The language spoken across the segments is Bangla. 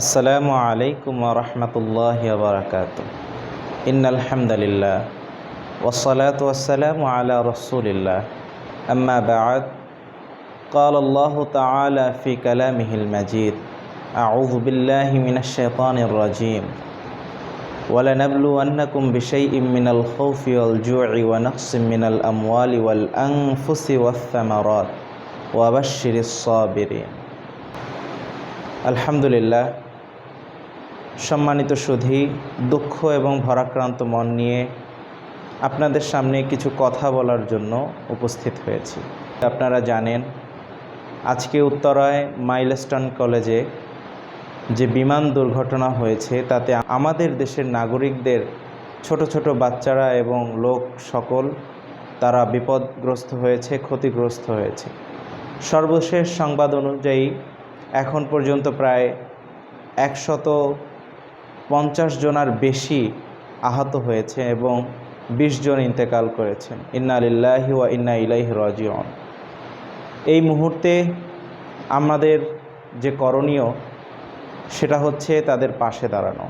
السلام عليكم ورحمة الله وبركاته إن الحمد لله والصلاة والسلام على رسول الله أما بعد قال الله تعالى في كلامه المجيد أعوذ بالله من الشيطان الرجيم ولنبلونكم بشيء من الخوف والجوع ونقص من الأموال والأنفس والثمرات وبشر الصابرين আলহামদুলিল্লাহ সম্মানিত সুধী, দুঃখ এবং ভরাক্রান্ত মন নিয়ে আপনাদের সামনে কিছু কথা বলার জন্য উপস্থিত হয়েছি। আপনারা জানেন, আজকে উত্তরায় মাইলস্টন কলেজে যে বিমান দুর্ঘটনা হয়েছে, তাতে আমাদের দেশের নাগরিকদের, ছোট ছোট বাচ্চারা এবং লোক সকল, তারা বিপদগ্রস্ত হয়েছে, ক্ষতিগ্রস্ত হয়েছে। সর্বশেষ সংবাদ অনুযায়ী এখন পর্যন্ত প্রায় একশত পঞ্চাশ জনার বেশি আহত হয়েছে এবং বিশ জন ইন্তেকাল করেছেন। ইন্না আলিল্লাহি ওয়া ইন্না ইলাইহি রাজিউন। এই মুহূর্তে আমাদের যে করণীয়, সেটা হচ্ছে তাদের পাশে দাঁড়ানো।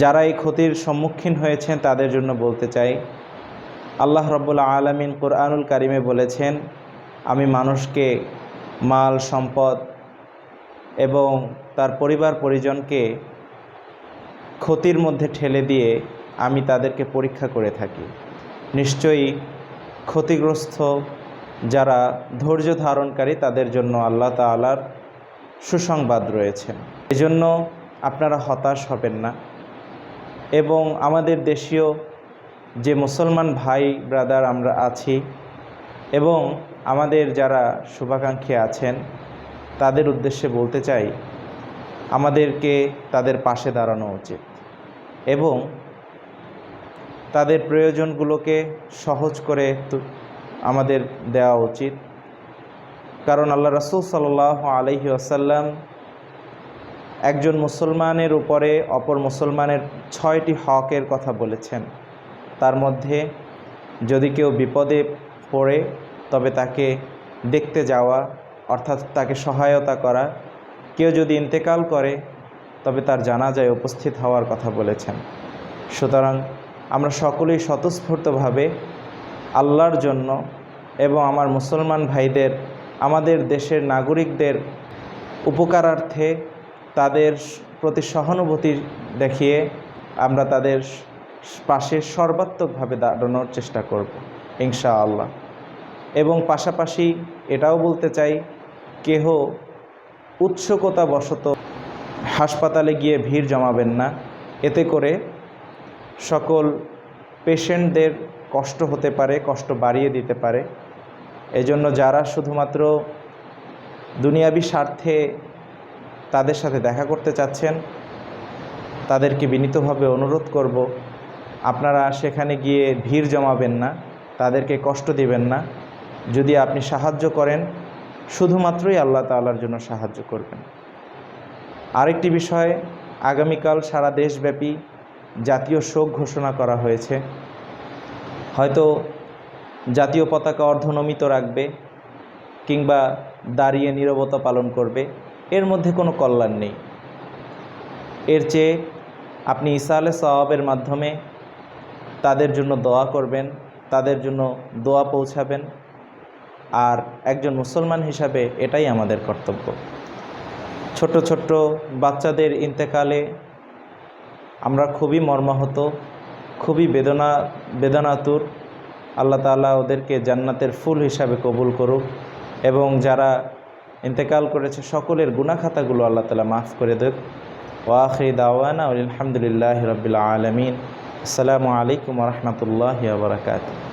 যারা এই ক্ষতির সম্মুখীন হয়েছেন, তাদের জন্য বলতে চাই, আল্লাহ রব্বুল্লা আলমিন কোরআনুল কারিমে বলেছেন, আমি মানুষকে মাল, সম্পদ এবং তার পরিবার পরিজনকে ক্ষতির মধ্যে ঠেলে দিয়ে আমি তাদেরকে পরীক্ষা করে থাকি। নিশ্চয়ই ক্ষতিগ্রস্ত যারা ধৈর্য ধারণকারী, তাদের জন্য আল্লাহ তালার সুসংবাদ রয়েছে। এজন্য আপনারা হতাশ হবেন না। এবং আমাদের দেশীয় যে মুসলমান ভাই, ব্রাদার আমরা আছি এবং আমাদের যারা শুভাকাঙ্ক্ষী আছেন, তাদের উদ্দেশ্যে বলতে চাই আমাদেরকে তাদের পাশে দাঁড়ানো উচিত এবং তাদের প্রয়োজনগুলোকে সহজ করে আমাদের দেওয়া উচিত। কারণ আল্লাহ রসুল সাল আলহি আসাল্লাম একজন মুসলমানের উপরে অপর মুসলমানের ছয়টি হকের কথা বলেছেন। তার মধ্যে যদি কেউ বিপদে পড়ে, তবে তাকে দেখতে যাওয়া, অর্থাৎ তাকে সহায়তা করা কেউ যদি ইন্তেকাল করে, তবে তার জানাজায় উপস্থিত হওয়ার কথা বলেছেন। সুতরাং আমরা সকলেই স্বতঃস্ফূর্তভাবে আল্লাহর জন্য এবং আমার মুসলমান ভাইদের, আমাদের দেশের নাগরিকদের উপকারার্থে তাদের প্রতি সহানুভূতি দেখিয়ে আমরা তাদের পাশে সর্বাত্মকভাবে দাঁড়ানোর চেষ্টা করব ইনশা আল্লাহ এবং পাশাপাশি এটাও বলতে চাই, কেহ উৎসুকতা বশত হাসপাতালে গিয়ে ভিড় জমাবেন না। এতে করে সকল পেশেন্টদের কষ্ট হতে পারে, কষ্ট বাড়িয়ে দিতে পারে। এজন্য যারা শুধুমাত্র দুনিয়াবি স্বার্থে তাদের সাথে দেখা করতে চাচ্ছেন, তাদেরকে বিনীতভাবে অনুরোধ করব, আপনারা সেখানে গিয়ে ভিড় জমাবেন না, তাদেরকে কষ্ট দিবেন না। যদি আপনি সাহায্য করেন শুধুমাত্রই আল্লাহ তাআলার জন্য সাহায্য করবেন। আরেকটি বিষয়, আগামীকাল সারা দেশব্যাপী জাতীয় শোক ঘোষণা করা হয়েছে। হয়তো জাতীয় পতাকা অর্ধনমিত রাখবে কিংবা দাঁড়িয়ে নীরবতা পালন করবে, এর মধ্যে কোনো কল্যাণ নেই। এর চেয়ে আপনি ইসা আলে সওয়াবের মাধ্যমে তাদের জন্য দোয়া করবেন, তাদের জন্য দোয়া পৌঁছাবেন আর একজন মুসলমান হিসাবে এটাই আমাদের কর্তব্য। ছোট ছোট্ট বাচ্চাদের ইন্তেকালে আমরা খুবই মর্মাহত, খুবই বেদনা, বেদনাতুর। আল্লাহ তাআলা ওদেরকে জান্নাতের ফুল হিসাবে কবুল করুক এবং যারা ইন্তেকাল করেছে সকলের গুণাখাতাগুলো আল্লাহ তালা মাফ করে দেখ ওয়াখি দাওয়ানা আলহামদুলিল্লাহ রবিল আলমিন। আসসালামু আলাইকুম রহমতুল্লাহ বারকাত